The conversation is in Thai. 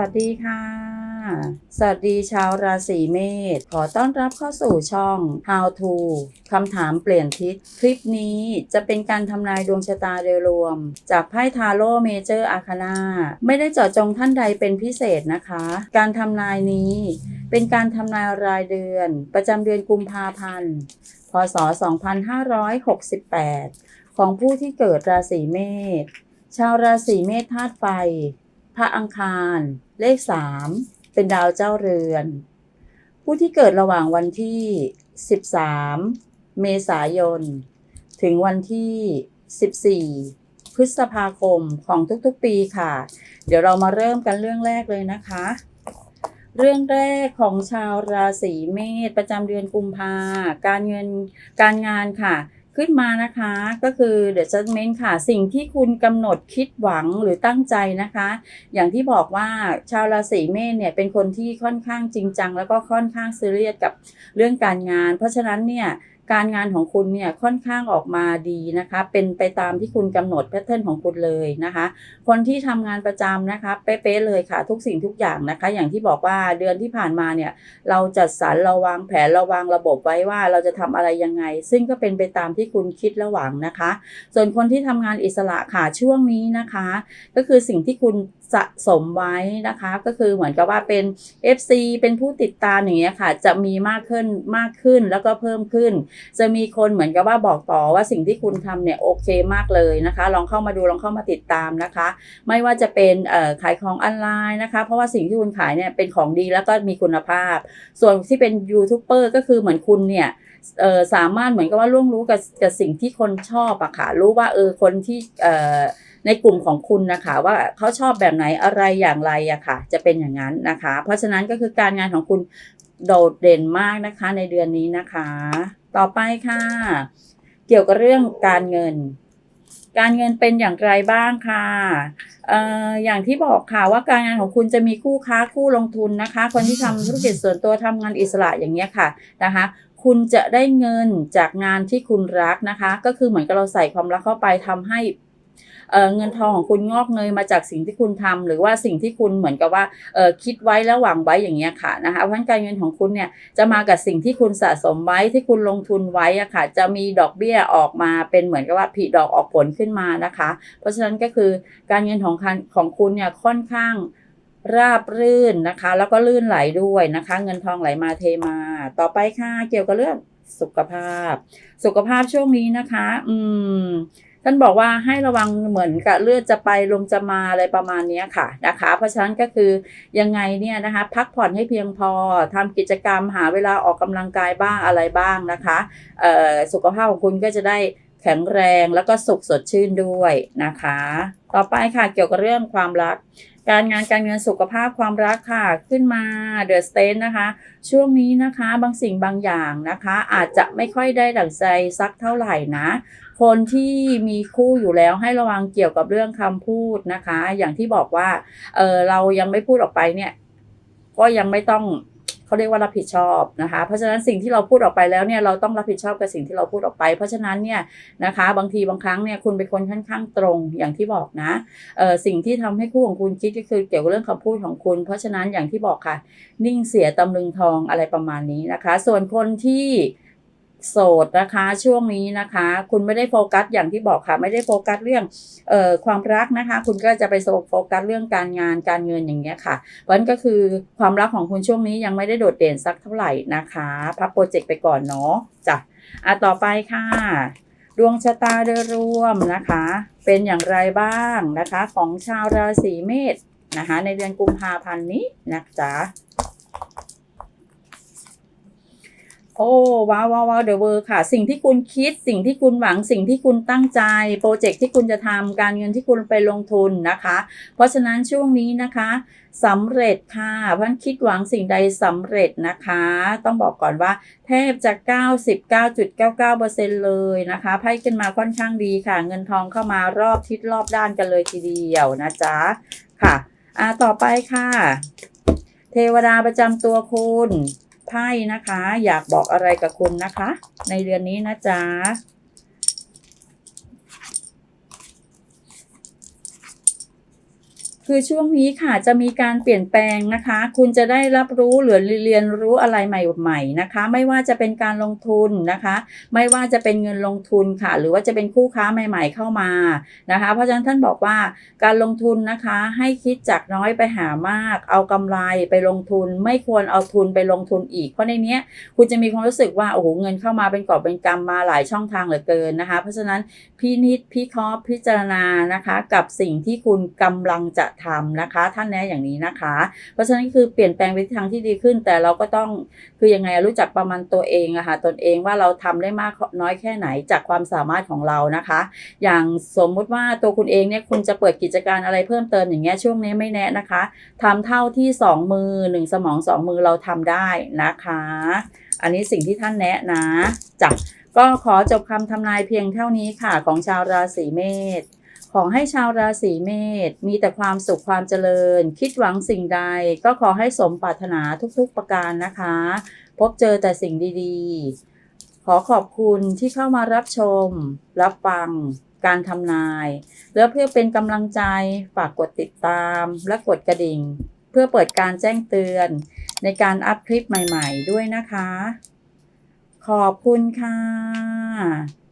วัสดีค่ะ สวัสดีชาวราศีเมษ ขอต้อนรับเข้าสู่ช่อง How to คำถามเปลี่ยนทิศ คลิปนี้จะเป็นการทำนายดวงชะตาโดยรวม จากไพ่ทาโร่เมเจอร์อาคานาไม่ได้เจาะจงท่านใดเป็นพิเศษนะคะ การทำนายนี้เป็นการทำนายรายเดือน ประจำเดือนกุมภาพันธ์ พศ 2568 ของผู้ที่เกิดราศีเมษ ชาวราศีเมษธาตุไฟพระอังคาร เลข 3 เป็นดาวเจ้าเรือน ผู้ที่เกิดระหว่างวันที่ 13 เมษายน ถึงวันที่ 14 พฤษภาคมของทุกๆปีค่ะ เดี๋ยวเรามาเริ่มกันเรื่องแรกเลยนะคะ เรื่องแรกของชาวราศีเมษประจำเดือนกุมภาการเงินการงานค่ะ ขึ้นมานะคะก็คือเด e Judgment ค่ะ สิ่งที่คุณกำหนดคิดหวังหรือตั้งใจนะคะ อย่างที่บอกว่าชาวราศีเมษเนี่ยเป็นคนที่ค่อนข้างจริงจัง แล้วก็ค่อนข้างซีเรียสกับเรื่องการงาน เพราะฉะนั้นเนี่ย การงานของคุณเนี่ยค่อนข้างออกมาดีนะคะ เป็นไปตามที่คุณกำหนดแพทเทิร์นของคุณเลยนะคะ คนที่ทำงานประจำนะคะ เป๊ะๆเลยค่ะ ทุกสิ่งทุกอย่างนะคะ อย่างที่บอกว่าเดือนที่ผ่านมาเนี่ย เราจัดสรรเราวางแผนเราวางระบบไว้ว่าเราจะทำอะไรยังไง ซึ่งก็เป็นไปตามที่คุณคิดและหวังนะคะ ส่วนคนที่ทำงานอิสระค่ะช่วงนี้นะคะ ก็คือสิ่งที่คุณสะสมไว้นะคะ ก็คือเหมือนกับว่าเป็น FC เป็นผู้ติดตามอย่างเงี้ยค่ะ จะมีมากขึ้นมากขึ้นแล้วก็เพิ่มขึ้น จะมีคนเหมือนกับว่าบอกต่อว่าสิ่งที่คุณทำเนี่ยโอเคมากเลยนะคะ ลองเข้ามาดูลองเข้ามาติดตามนะคะ ไม่ว่าจะเป็นขายของออนไลน์นะคะ เพราะว่าสิ่งที่คุณขายเนี่ยเป็นของดีแล้วก็มีคุณภาพ ส่วนที่เป็นยูทูบเบอร์ก็คือเหมือนคุณเนี่ยสามารถเหมือนกับว่าล่วงรู้กับกับสิ่งที่คนชอบอะค่ะรู้ว่าเออคนที่ ในกลุ่มของคุณนะคะ ว่าเขาชอบแบบไหนอะไรอย่างไรอะค่ะ จะเป็นอย่างนั้นนะคะ เพราะฉะนั้นก็คือการงานของคุณโดดเด่นมากนะคะในเดือนนี้นะคะ ต่อไปค่ะ เกี่ยวกับเรื่องการเงิน การเงินเป็นอย่างไรบ้างค่ะเอ่ออย่างที่บอกค่ะว่าการงานของคุณจะมีคู่ค้าคู่ลงทุนนะคะ คนที่ทำธุรกิจส่วนตัวทำงานอิสระอย่างเงี้ยค่ะนะคะคุณจะได้เงินจากงานที่คุณรักนะคะ ก็คือเหมือนกับเราใส่ความรักเข้าไปทำให้ เเงินทองของคุณงอกเงยมาจากสิ่งที่คุณทำหรือว่าสิ่งที่คุณเหมือนกับว่าคิดไว้แล้วหวังไว้อย่างเงี้ยค่ะนะคะเพราะการเงินของคุณเนี่ยจะมากับสิ่งที่คุณสะสมไว้ที่คุณลงทุนไว้อะค่ะ จะมีดอกเบี้ยออกมาเป็นเหมือนกับว่าผลิดอกออกผลขึ้นมานะคะ เพราะฉะนั้นก็คือการเงินของคันของคุณเนี่ยค่อนข้างราบรื่นนะคะ แล้วก็ลื่นไหลด้วยนะคะ เงินทองไหลมาเทมา ต่อไปค่ะเกี่ยวกับเรื่องสุขภาพ สุขภาพช่วงนี้นะคะ อืม ท่านบอกว่าให้ระวังเหมือนกับเลือดจะไปลมจะมาอะไรประมาณนี้ค่ะนะคะ เพราะฉะนั้นก็คือยังไงเนี่ยนะคะ พักผ่อนให้เพียงพอทำกิจกรรมหาเวลาออกกำลังกายบ้างอะไรบ้างนะคะสุขภาพของคุณก็จะได้แข็งแรงแล้วก็สุขสดชื่นด้วยนะคะ ต่อไปค่ะเกี่ยวกับเรื่องความรัก การงานการเงินสุขภาพความรักค่ะขึ้นมาเดอะสเตนนะคะ ช่วงนี้นะคะบางสิ่งบางอย่างนะคะ อาจจะไม่ค่อยได้ดั่งใจสักเท่าไหร่นะ คนที่มีคู่อยู่แล้วให้ระวังเกี่ยวกับเรื่องคำพูดนะคะ อย่างที่บอกว่าเออเรายังไม่พูดออกไปเนี่ย ก็ยังไม่ต้อง เขาเรียกว่ารับผิดชอบนะคะ เพราะฉะนั้นสิ่งที่เราพูดออกไปแล้วเนี่ยเราต้องรับผิดชอบกับสิ่งที่เราพูดออกไป เพราะฉะนั้นเนี่ยนะคะบางทีบางครั้งเนี่ยคุณเป็นคนค่อนข้างตรงอย่างที่บอกนะเออสิ่งที่ทำให้คู่ของคุณคิดก็คือเกี่ยวกับเรื่องคำพูดของคุณ เพราะฉะนั้นอย่างที่บอกค่ะ นิ่งเสียตำลึงทองอะไรประมาณนี้นะคะ ส่วนคนที่ โสดนะคะ ช่วงนี้นะคะ คุณไม่ได้โฟกัสอย่างที่บอกค่ะ ไม่ได้โฟกัสเรื่องเอ่อความรักนะคะ คุณก็จะไปโฟกัสเรื่องการงานการเงินอย่างเงี้ยค่ะเพราะนั้นก็คือความรักของคุณช่วงนี้ยังไม่ได้โดดเด่นสักเท่าไหร่นะคะพับโปรเจกต์ไปก่อนเนาะจ้ะอะต่อไปค่ะดวงชะตาโดยรวมนะคะ เป็นอย่างไรบ้างนะคะ ของชาวราศีเมษนะคะ ในเดือนกุมภาพันธ์นี้นะจ๊ะ โอ้ว้าวว้าวเดอะเวอร์ค่ะ สิ่งที่คุณคิด สิ่งที่คุณหวัง สิ่งที่คุณตั้งใจ โปรเจกต์ที่คุณจะทำการเงินที่คุณไปลงทุนนะคะ เพราะฉะนั้นช่วงนี้นะคะสำเร็จค่ะพันคิดหวังสิ่งใดสำเร็จนะคะ ต้องบอกก่อนว่า แทบจะ 99.99%เลยนะคะไพ่ขึ้นมาค่อนข้างดีค่ะ เงินทองเข้ามารอบทิศรอบด้านกันเลยทีเดียวนะจ๊ะค่ะอ่าต่อไปค่ะ เทวดาประจำตัวคุณ ไพ่นะคะ อยากบอกอะไรกับคุณนะคะ ในเดือนนี้นะจ๊ะ คือช่วงนี้ค่ะจะมีการเปลี่ยนแปลงนะคะ คุณจะได้รับรู้หรือเรียนรู้อะไรใหม่ๆนะคะ ไม่ว่าจะเป็นการลงทุนนะคะ ไม่ว่าจะเป็นเงินลงทุนค่ะ หรือว่าจะเป็นคู่ค้าใหม่ ๆ เข้ามานะคะ เพราะฉะนั้นท่านบอกว่าการลงทุนนะคะให้คิดจากน้อยไปหามาก เอากำไรไปลงทุน ไม่ควรเอาทุนไปลงทุนอีก เพราะในเนี้ยคุณจะมีความรู้สึกว่าโอ้โหเงินเข้ามาเป็นกอบเป็นกำมาหลายช่องทางเหลือเกินนะคะ เพราะฉะนั้นพินิจพิเคราะห์พิจารณานะคะ กับสิ่งที่คุณกำลังจะทำนะคะ ท่านแนะอย่างนี้นะคะ เพราะฉะนั้นคือเปลี่ยนแปลงไปทางที่ดีขึ้น แต่เราก็ต้องคือยังไงรู้จักประมาณตัวเองอะค่ะตนเองว่าเราทำได้มากน้อยแค่ไหนจากความสามารถของเรานะคะ อย่างสมมุติว่าตัวคุณเองเนี่ยคุณจะเปิดกิจการอะไรเพิ่มเติมอย่างเงี้ยช่วงนี้ไม่แน่นะคะทำเท่าที่สองมือหนึ่งสมองสองมือเราทำได้นะคะ อันนี้สิ่งที่ท่านแนะนะจ้ะก็ขอจบคำทำนายเพียงเท่านี้ค่ะของชาวราศีเมษ ขอให้ชาวราศีเมษมีแต่ความสุขความเจริญ คิดหวังสิ่งใด ก็ขอให้สมปรารถนาทุกๆประการนะคะ พบเจอแต่สิ่งดีๆ ขอขอบคุณที่เข้ามารับชม รับฟังการทำนาย แล้วเพื่อเป็นกำลังใจฝากกดติดตามและกดกระดิ่ง เพื่อเปิดการแจ้งเตือน ในการอัพคลิปใหม่ๆด้วยนะคะ ขอบคุณค่ะ